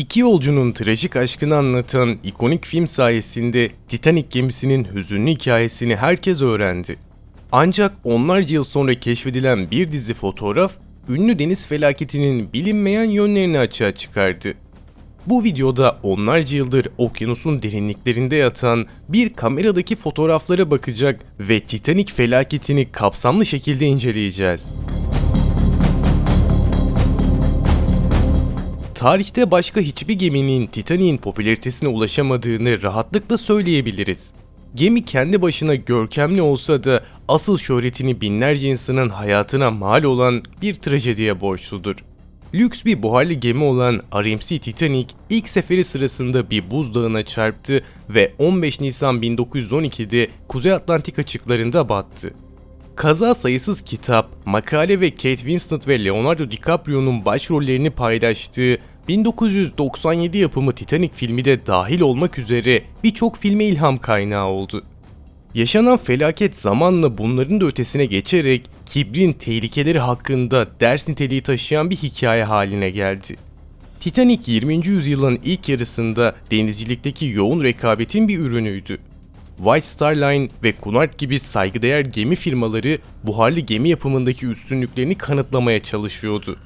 İki yolcunun trajik aşkını anlatan ikonik film sayesinde Titanic gemisinin hüzünlü hikayesini herkes öğrendi. Ancak onlarca yıl sonra keşfedilen bir dizi fotoğraf, ünlü deniz felaketinin bilinmeyen yönlerini açığa çıkardı. Bu videoda onlarca yıldır okyanusun derinliklerinde yatan bir kameradaki fotoğraflara bakacak ve Titanic felaketini kapsamlı şekilde inceleyeceğiz. Tarihte başka hiçbir geminin Titanic'in popülaritesine ulaşamadığını rahatlıkla söyleyebiliriz. Gemi kendi başına görkemli olsa da asıl şöhretini binlerce insanın hayatına mal olan bir trajediye borçludur. Lüks bir buharlı gemi olan RMC Titanic ilk seferi sırasında bir buzdağına çarptı ve 15 Nisan 1912'de Kuzey Atlantik açıklarında battı. Kaza sayısız kitap, makale ve Kate Winslet ve Leonardo DiCaprio'nun başrollerini paylaştığı 1997 yapımı Titanic filmi de dahil olmak üzere birçok filme ilham kaynağı oldu. Yaşanan felaket zamanla bunların da ötesine geçerek kibrin tehlikeleri hakkında ders niteliği taşıyan bir hikaye haline geldi. Titanic 20. yüzyılın ilk yarısında denizcilikteki yoğun rekabetin bir ürünüydü. White Star Line ve Cunard gibi saygıdeğer gemi firmaları buharlı gemi yapımındaki üstünlüklerini kanıtlamaya çalışıyordu.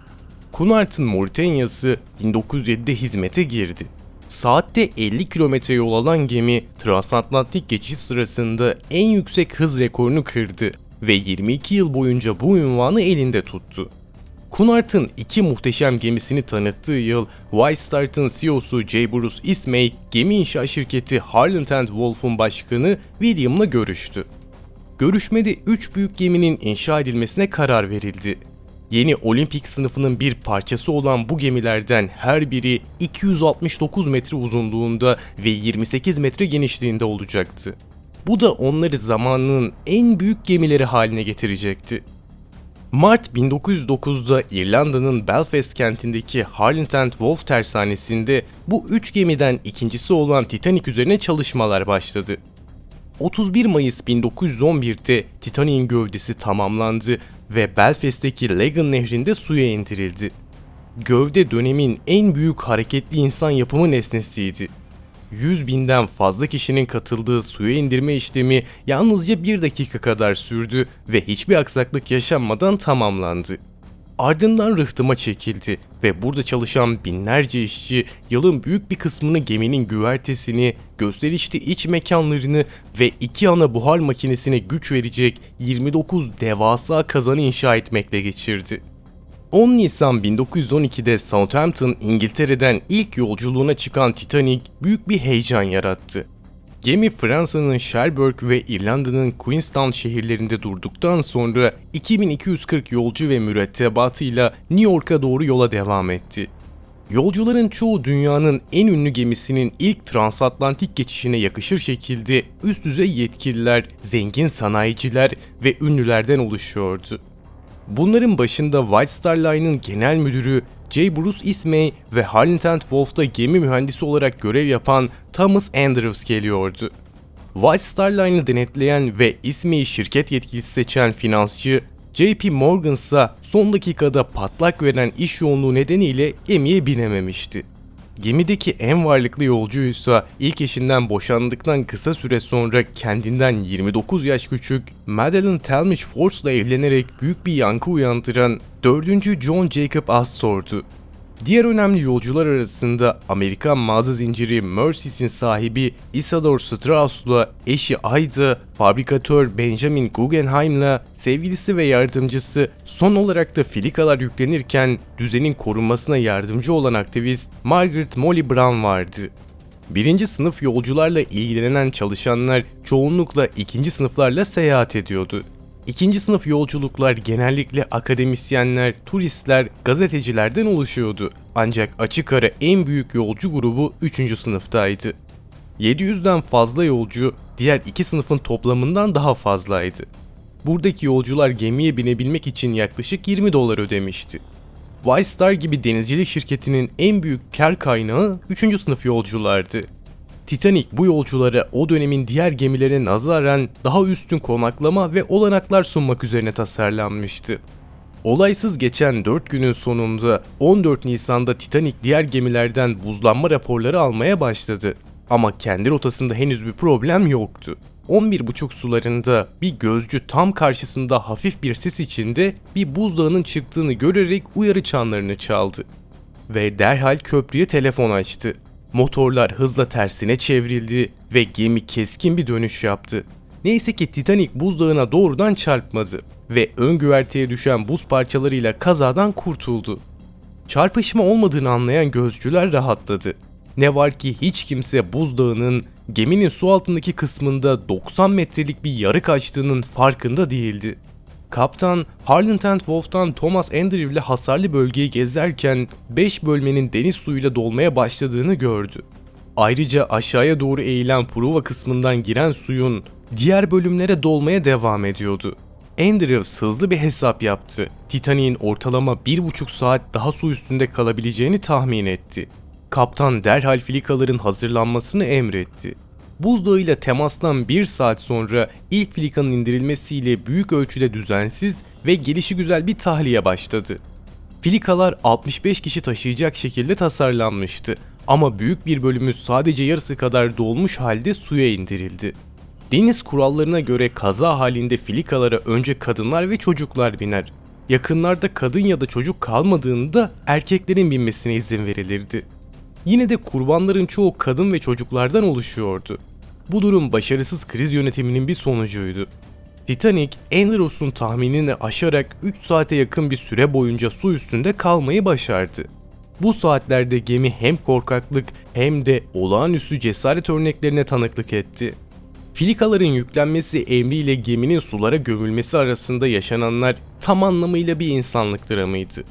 Cunard'ın Mauritania'sı 1907'de hizmete girdi. Saatte 50 kilometre yol alan gemi transatlantik geçiş sırasında en yüksek hız rekorunu kırdı ve 22 yıl boyunca bu ünvanı elinde tuttu. Cunard'ın iki muhteşem gemisini tanıttığı yıl White Star'ın CEO'su J. Bruce Ismay, gemi inşa şirketi Harland Wolff'un başkanı William'la görüştü. Görüşmede 3 büyük geminin inşa edilmesine karar verildi. Yeni olimpik sınıfının bir parçası olan bu gemilerden her biri 269 metre uzunluğunda ve 28 metre genişliğinde olacaktı. Bu da onları zamanının en büyük gemileri haline getirecekti. Mart 1909'da İrlanda'nın Belfast kentindeki Harland Wolff tersanesinde bu üç gemiden ikincisi olan Titanic üzerine çalışmalar başladı. 31 Mayıs 1911'de Titanic'in gövdesi tamamlandı ve Belfast'teki Lagan nehrinde suya indirildi. Gövde dönemin en büyük hareketli insan yapımı nesnesiydi. 100 binden fazla kişinin katıldığı suya indirme işlemi yalnızca bir dakika kadar sürdü ve hiçbir aksaklık yaşanmadan tamamlandı. Ardından rıhtıma çekildi ve burada çalışan binlerce işçi yılın büyük bir kısmını geminin güvertesini, gösterişli iç mekanlarını ve iki ana buhar makinesine güç verecek 29 devasa kazanı inşa etmekle geçirdi. 10 Nisan 1912'de Southampton, İngiltere'den ilk yolculuğuna çıkan Titanic büyük bir heyecan yarattı. Gemi Fransa'nın Cherbourg ve İrlanda'nın Queenstown şehirlerinde durduktan sonra 2240 yolcu ve mürettebatıyla New York'a doğru yola devam etti. Yolcuların çoğu dünyanın en ünlü gemisinin ilk transatlantik geçişine yakışır şekilde üst düzey yetkililer, zengin sanayiciler ve ünlülerden oluşuyordu. Bunların başında White Star Line'ın genel müdürü J. Bruce Ismay ve Harlington Wolff'ta gemi mühendisi olarak görev yapan Thomas Andrews geliyordu. White Star Line'ı denetleyen ve Ismay'i şirket yetkilisi seçen finansçı JP Morgan ise son dakikada patlak veren iş yoğunluğu nedeniyle gemiye binememişti. Gemideki en varlıklı yolcuysa ilk eşinden boşandıktan kısa süre sonra kendinden 29 yaş küçük Madeline Talmadge Force'la evlenerek büyük bir yankı uyandıran 4. John Jacob Astor'du. Diğer önemli yolcular arasında Amerikan mağaza zinciri Macy's'in sahibi Isadore Strauss'la eşi Ayda, fabrikatör Benjamin Guggenheim'la sevgilisi ve yardımcısı son olarak da filikalar yüklenirken düzenin korunmasına yardımcı olan aktivist Margaret Molly Brown vardı. Birinci sınıf yolcularla ilgilenen çalışanlar çoğunlukla ikinci sınıflarla seyahat ediyordu. İkinci sınıf yolculuklar genellikle akademisyenler, turistler, gazetecilerden oluşuyordu. Ancak açık ara en büyük yolcu grubu 3. sınıftaydı. 700'den fazla yolcu diğer iki sınıfın toplamından daha fazlaydı. Buradaki yolcular gemiye binebilmek için yaklaşık 20 dolar ödemişti. White Star gibi denizcilik şirketinin en büyük kar kaynağı 3. sınıf yolculardı. Titanic bu yolculara o dönemin diğer gemilerine nazaran daha üstün konaklama ve olanaklar sunmak üzerine tasarlanmıştı. Olaysız geçen 4 günün sonunda 14 Nisan'da Titanic diğer gemilerden buzlanma raporları almaya başladı. Ama kendi rotasında henüz bir problem yoktu. 11.30 sularında bir gözcü tam karşısında hafif bir sis içinde bir buzdağının çıktığını görerek uyarı çanlarını çaldı. Ve derhal köprüye telefon açtı. Motorlar hızla tersine çevrildi ve gemi keskin bir dönüş yaptı. Neyse ki Titanic buzdağına doğrudan çarpmadı ve ön güverteye düşen buz parçalarıyla kazadan kurtuldu. Çarpışma olmadığını anlayan gözcüler rahatladı. Ne var ki hiç kimse buzdağının geminin su altındaki kısmında 90 metrelik bir yarık açtığının farkında değildi. Kaptan Harland Wolf'tan Thomas Andrew ile hasarlı bölgeyi gezerken 5 bölmenin deniz suyuyla dolmaya başladığını gördü. Ayrıca aşağıya doğru eğilen Pruva kısmından giren suyun diğer bölümlere dolmaya devam ediyordu. Andrews hızlı bir hesap yaptı. Titanic'in ortalama 1,5 saat daha su üstünde kalabileceğini tahmin etti. Kaptan derhal filikaların hazırlanmasını emretti. Buzdağıyla temastan bir saat sonra ilk filikanın indirilmesiyle büyük ölçüde düzensiz ve gelişi güzel bir tahliye başladı. Filikalar 65 kişi taşıyacak şekilde tasarlanmıştı ama büyük bir bölümü sadece yarısı kadar dolmuş halde suya indirildi. Deniz kurallarına göre kaza halinde filikalara önce kadınlar ve çocuklar biner. Yakınlarda kadın ya da çocuk kalmadığında erkeklerin binmesine izin verilirdi. Yine de kurbanların çoğu kadın ve çocuklardan oluşuyordu. Bu durum başarısız kriz yönetiminin bir sonucuydu. Titanic, Andrews'un tahminini aşarak 3 saate yakın bir süre boyunca su üstünde kalmayı başardı. Bu saatlerde gemi hem korkaklık hem de olağanüstü cesaret örneklerine tanıklık etti. Filikaların yüklenmesi emriyle geminin sulara gömülmesi arasında yaşananlar tam anlamıyla bir insanlık dramıydı.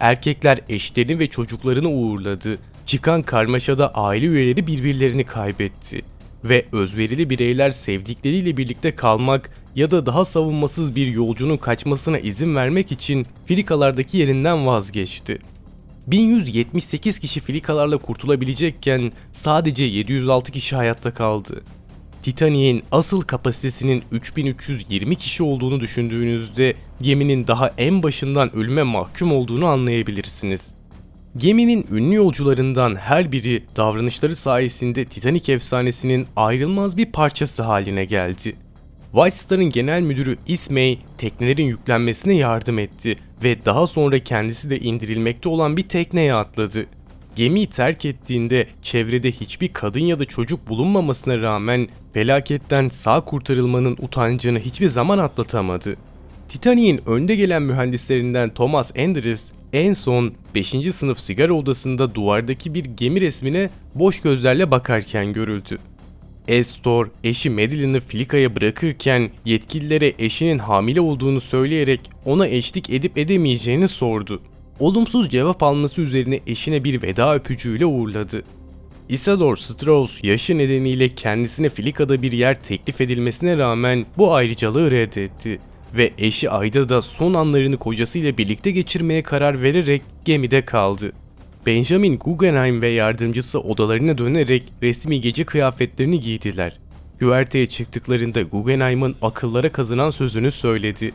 Erkekler eşlerini ve çocuklarını uğurladı, çıkan karmaşada aile üyeleri birbirlerini kaybetti ve özverili bireyler sevdikleriyle birlikte kalmak ya da daha savunmasız bir yolcunun kaçmasına izin vermek için filikalardaki yerinden vazgeçti. 1178 kişi filikalarla kurtulabilecekken sadece 706 kişi hayatta kaldı. Titanic'in asıl kapasitesinin 3320 kişi olduğunu düşündüğünüzde geminin daha en başından ölüme mahkum olduğunu anlayabilirsiniz. Geminin ünlü yolcularından her biri davranışları sayesinde Titanic efsanesinin ayrılmaz bir parçası haline geldi. White Star'ın genel müdürü Ismay teknelerin yüklenmesine yardım etti ve daha sonra kendisi de indirilmekte olan bir tekneye atladı. Gemiyi terk ettiğinde çevrede hiçbir kadın ya da çocuk bulunmamasına rağmen felaketten sağ kurtarılmanın utancını hiçbir zaman atlatamadı. Titanic'in önde gelen mühendislerinden Thomas Andrews en son 5. sınıf sigara odasında duvardaki bir gemi resmine boş gözlerle bakarken görüldü. Estor, eşi Madeline'ı Filika'ya bırakırken yetkililere eşinin hamile olduğunu söyleyerek ona eşlik edip edemeyeceğini sordu. Olumsuz cevap alması üzerine eşine bir veda öpücüğüyle uğurladı. Isador Strauss yaşı nedeniyle kendisine Filika'da bir yer teklif edilmesine rağmen bu ayrıcalığı reddetti ve eşi Ayda da son anlarını kocasıyla birlikte geçirmeye karar vererek gemide kaldı. Benjamin Guggenheim ve yardımcısı odalarına dönerek resmi gece kıyafetlerini giydiler. Güverteye çıktıklarında Guggenheim'ın akıllara kazınan sözünü söyledi.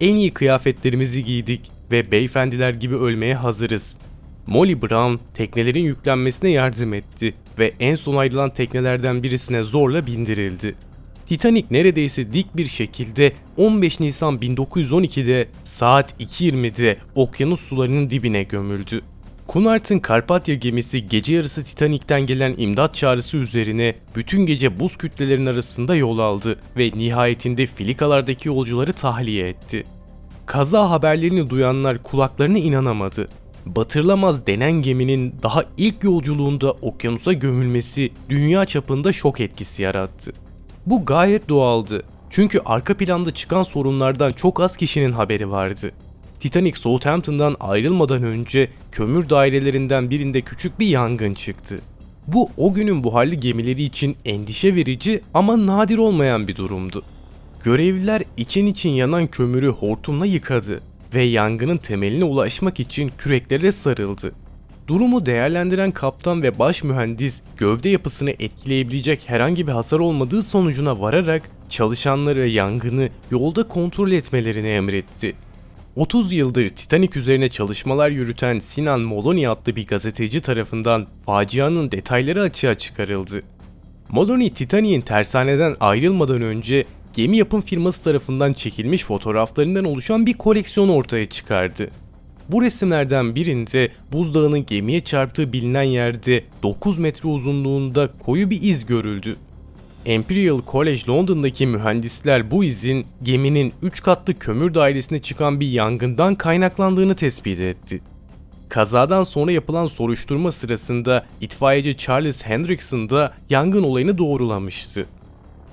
En iyi kıyafetlerimizi giydik ve beyefendiler gibi ölmeye hazırız. Molly Brown teknelerin yüklenmesine yardım etti ve en son ayrılan teknelerden birisine zorla bindirildi. Titanic neredeyse dik bir şekilde 15 Nisan 1912'de saat 2.20'de okyanus sularının dibine gömüldü. Cunard'ın Karpatya gemisi gece yarısı Titanic'ten gelen imdat çağrısı üzerine bütün gece buz kütlelerinin arasında yol aldı ve nihayetinde filikalardaki yolcuları tahliye etti. Kaza haberlerini duyanlar kulaklarına inanamadı. Batırılamaz denen geminin daha ilk yolculuğunda okyanusa gömülmesi dünya çapında şok etkisi yarattı. Bu gayet doğaldı. Çünkü arka planda çıkan sorunlardan çok az kişinin haberi vardı. Titanic Southampton'dan ayrılmadan önce kömür dairelerinden birinde küçük bir yangın çıktı. Bu o günün buharlı gemileri için endişe verici ama nadir olmayan bir durumdu. Görevliler için için yanan kömürü hortumla yıkadı ve yangının temeline ulaşmak için küreklere sarıldı. Durumu değerlendiren kaptan ve baş mühendis gövde yapısını etkileyebilecek herhangi bir hasar olmadığı sonucuna vararak çalışanları yangını yolda kontrol etmelerini emretti. 30 yıldır Titanic üzerine çalışmalar yürüten Sinan Moloney adlı bir gazeteci tarafından facianın detayları açığa çıkarıldı. Moloney Titanic'in tersaneden ayrılmadan önce gemi yapım firması tarafından çekilmiş fotoğraflarından oluşan bir koleksiyon ortaya çıkardı. Bu resimlerden birinde buzdağının gemiye çarptığı bilinen yerde 9 metre uzunluğunda koyu bir iz görüldü. Imperial College London'daki mühendisler bu izin geminin 3 katlı kömür dairesine çıkan bir yangından kaynaklandığını tespit etti. Kazadan sonra yapılan soruşturma sırasında itfaiyeci Charles Hendrickson da yangın olayını doğrulamıştı.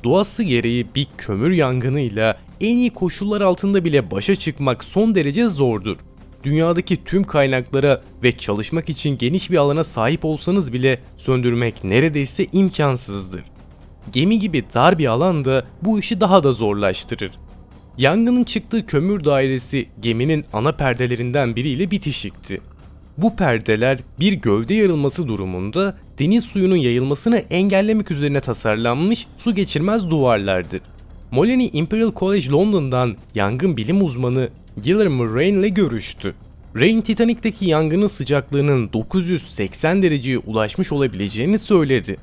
Doğası gereği bir kömür yangınıyla en iyi koşullar altında bile başa çıkmak son derece zordur. Dünyadaki tüm kaynaklara ve çalışmak için geniş bir alana sahip olsanız bile söndürmek neredeyse imkansızdır. Gemi gibi dar bir alan da bu işi daha da zorlaştırır. Yangının çıktığı kömür dairesi geminin ana perdelerinden biriyle bitişikti. Bu perdeler bir gövde yarılması durumunda deniz suyunun yayılmasını engellemek üzerine tasarlanmış su geçirmez duvarlardır. Moloney Imperial College London'dan yangın bilim uzmanı Guillermo Rain ile görüştü. Rain Titanic'teki yangının sıcaklığının 980 dereceye ulaşmış olabileceğini söyledi.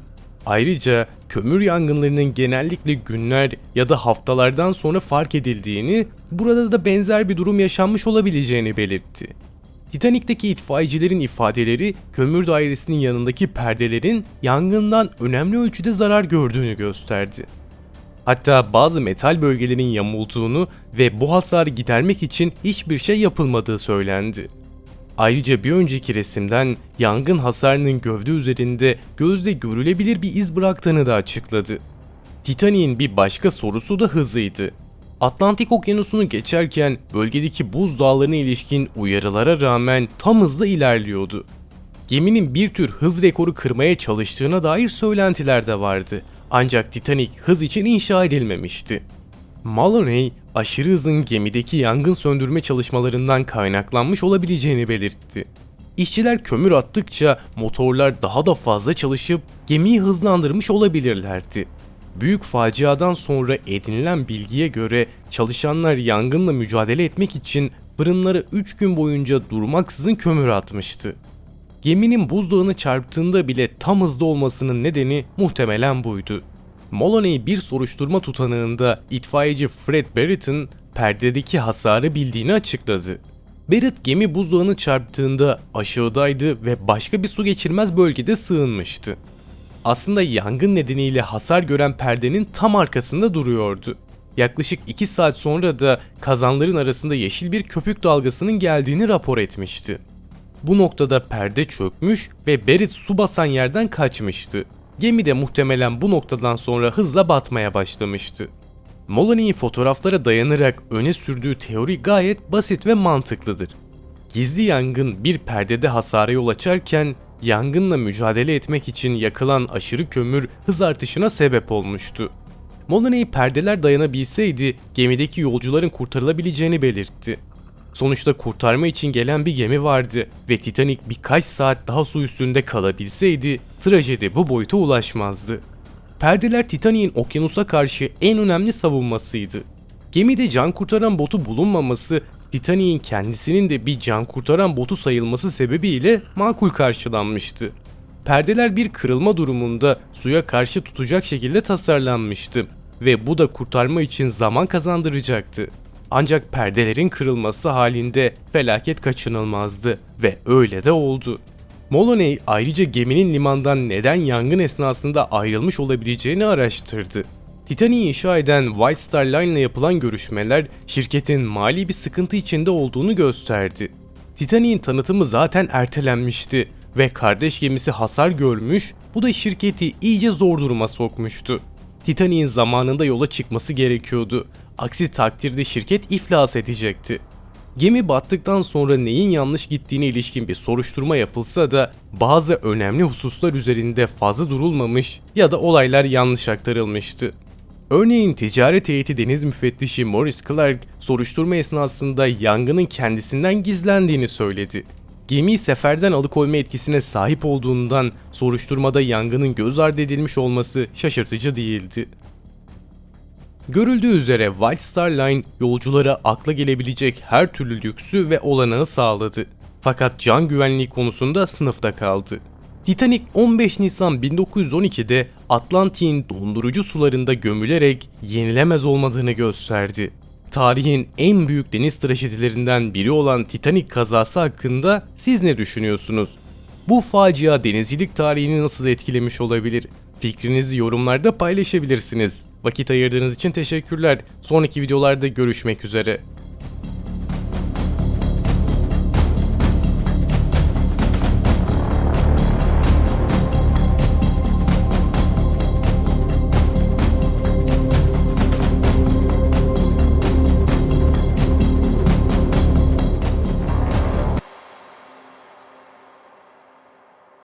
Ayrıca kömür yangınlarının genellikle günler ya da haftalardan sonra fark edildiğini, burada da benzer bir durum yaşanmış olabileceğini belirtti. Titanik'teki itfaiyecilerin ifadeleri kömür dairesinin yanındaki perdelerin yangından önemli ölçüde zarar gördüğünü gösterdi. Hatta bazı metal bölgelerin yamulduğunu ve bu hasarı gidermek için hiçbir şey yapılmadığı söylendi. Ayrıca bir önceki resimden yangın hasarının gövde üzerinde gözle görülebilir bir iz bıraktığını da açıkladı. Titanic'in bir başka sorusu da hızıydı. Atlantik Okyanusu'nu geçerken bölgedeki buz dağlarına ilişkin uyarılara rağmen tam hızla ilerliyordu. Geminin bir tür hız rekoru kırmaya çalıştığına dair söylentiler de vardı. Ancak Titanic hız için inşa edilmemişti. Maloney, aşırı hızın gemideki yangın söndürme çalışmalarından kaynaklanmış olabileceğini belirtti. İşçiler kömür attıkça motorlar daha da fazla çalışıp gemiyi hızlandırmış olabilirlerdi. Büyük faciadan sonra edinilen bilgiye göre çalışanlar yangınla mücadele etmek için fırınlara 3 gün boyunca durmaksızın kömür atmıştı. Geminin buzdağını çarptığında bile tam hızda olmasının nedeni muhtemelen buydu. Moloney bir soruşturma tutanağında itfaiyeci Fred Barrett'ın perdedeki hasarı bildiğini açıkladı. Barrett gemi buzdağını çarptığında aşağıdaydı ve başka bir su geçirmez bölgede sığınmıştı. Aslında yangın nedeniyle hasar gören perdenin tam arkasında duruyordu. Yaklaşık 2 saat sonra da kazanların arasında yeşil bir köpük dalgasının geldiğini rapor etmişti. Bu noktada perde çökmüş ve Barrett su basan yerden kaçmıştı. Gemi de muhtemelen bu noktadan sonra hızla batmaya başlamıştı. Moloney'in fotoğraflara dayanarak öne sürdüğü teori gayet basit ve mantıklıdır. Gizli yangın bir perdede hasara yol açarken yangınla mücadele etmek için yakılan aşırı kömür hız artışına sebep olmuştu. Moloney perdeler dayanabilseydi gemideki yolcuların kurtarılabileceğini belirtti. Sonuçta kurtarma için gelen bir gemi vardı ve Titanic birkaç saat daha su üstünde kalabilseydi trajedi bu boyuta ulaşmazdı. Perdeler Titanic'in okyanusa karşı en önemli savunmasıydı. Gemide can kurtaran botu bulunmaması Titanic'in kendisinin de bir can kurtaran botu sayılması sebebiyle makul karşılanmıştı. Perdeler bir kırılma durumunda suya karşı tutacak şekilde tasarlanmıştı ve bu da kurtarma için zaman kazandıracaktı. Ancak perdelerin kırılması halinde felaket kaçınılmazdı ve öyle de oldu. Moloney ayrıca geminin limandan neden yangın esnasında ayrılmış olabileceğini araştırdı. Titanic'i inşa eden White Star Line ile yapılan görüşmeler şirketin mali bir sıkıntı içinde olduğunu gösterdi. Titanic'in tanıtımı zaten ertelenmişti ve kardeş gemisi hasar görmüş, bu da şirketi iyice zor duruma sokmuştu. Titanic'in zamanında yola çıkması gerekiyordu. Aksi takdirde şirket iflas edecekti. Gemi battıktan sonra neyin yanlış gittiğine ilişkin bir soruşturma yapılsa da bazı önemli hususlar üzerinde fazla durulmamış ya da olaylar yanlış aktarılmıştı. Örneğin ticaret heyeti deniz müfettişi Morris Clark soruşturma esnasında yangının kendisinden gizlendiğini söyledi. Gemiyi seferden alıkoyma etkisine sahip olduğundan soruşturmada yangının göz ardı edilmiş olması şaşırtıcı değildi. Görüldüğü üzere White Star Line yolculara akla gelebilecek her türlü lüksü ve olanağı sağladı. Fakat can güvenliği konusunda sınıfta kaldı. Titanic 15 Nisan 1912'de Atlantik'in dondurucu sularında gömülerek yenilemez olmadığını gösterdi. Tarihin en büyük deniz trajedilerinden biri olan Titanic kazası hakkında siz ne düşünüyorsunuz? Bu facia denizcilik tarihini nasıl etkilemiş olabilir? Fikrinizi yorumlarda paylaşabilirsiniz. Vakit ayırdığınız için teşekkürler. Sonraki videolarda görüşmek üzere.